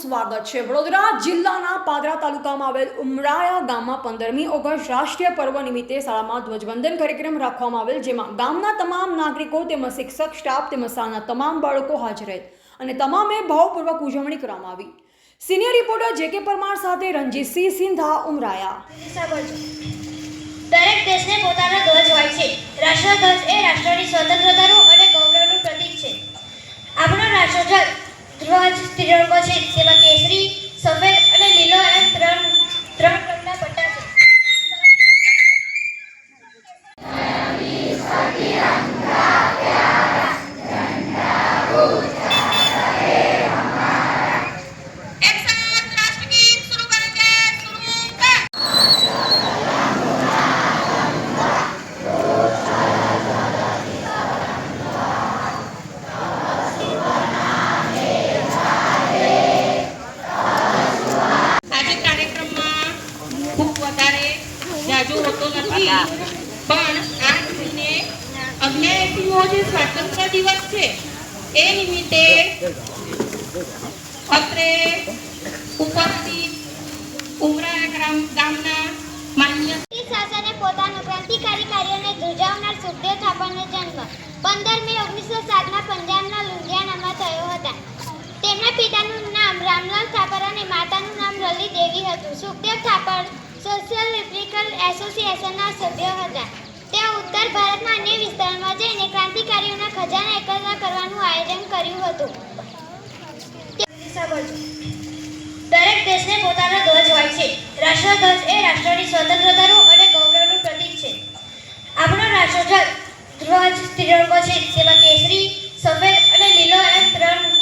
સ્વાગત છે. વડોદરા જિલ્લાના પાદરા તાલુકામાં આવેલ ઉમરાયા ગામમાં પંદરમી ઓગસ્ટ રાષ્ટ્રીય પર્વ નિમિત્તે શાળામાં ધ્વજવંદન કાર્યક્રમ રાખવામાં આવેલ, જેમાં ગામના તમામ નાગરિકો તેમજ શિક્ષક, સ્ટાફ તેમજ શાળાના તમામ બાળકો હાજર રહેલ અને તમામે ભાવપૂર્વક ઉજવણી કરવામાં આવી. સિનિયર રિપોર્ટર જે કે પરમાર સાથે રણજીતસિંહ સિંધા, ઉમરાયા. દરેક દેશને પોતાનો ધ્વજ હોય છે. રાષ્ટ્રધ્વજ એ રાષ્ટ્રની સ્વતંત્રતાનું અને ગૌરવનું પ્રતીક છે આપણો રાષ્ટ્રધ્વજ ધ્વજ ત્રિરંગો છે તેમાં કેસરી વધારે જાજુ હોતો નથી. પણ આ જૂને અગ્નેયસીઓ જે સ્વાતંત્ર્ય દિવસ છે, એ નિમિત્તે અત્રે ઉપસ્થિત ઉમરા ગ્રામ ગામના માન્ય શાસને પોતાના ક્રાંતિકારી કાર્યને ધ્રુજાવનાર સુખદેવ થાપરનો જન્મ. પંદર મે ઓગણીસો સાતના પંજાબના લુધિયાણામાં થયો હતા. તેમના પિતાનું નામ રામલાલ થાપર અને માતાનું નામ રલી દેવી હતું. સુખદેવ થાપર સોશિયલ લિબરલ એસોસિએશનના સભ્ય હતા. તેઓ ઉત્તર ભારતમાં અન્ય વિસ્તારોમાં જઈને ક્રાંતિકારીઓના ખજાના એકત્ર કરવાનું આયોજન કર્યું હતું. દરેક દેશને પોતાનો ધ્વજ હોય છે. રાષ્ટ્રધ્વજ એ રાષ્ટ્રની સ્વતંત્રતાનું અને ગૌરવનું પ્રતીક છે. આપણો રાષ્ટ્રધ્વજ ધ્વજ ત્રિરંગો છે. જેમાં કેસરી, સફેદ અને લીલો એમ ત્રણ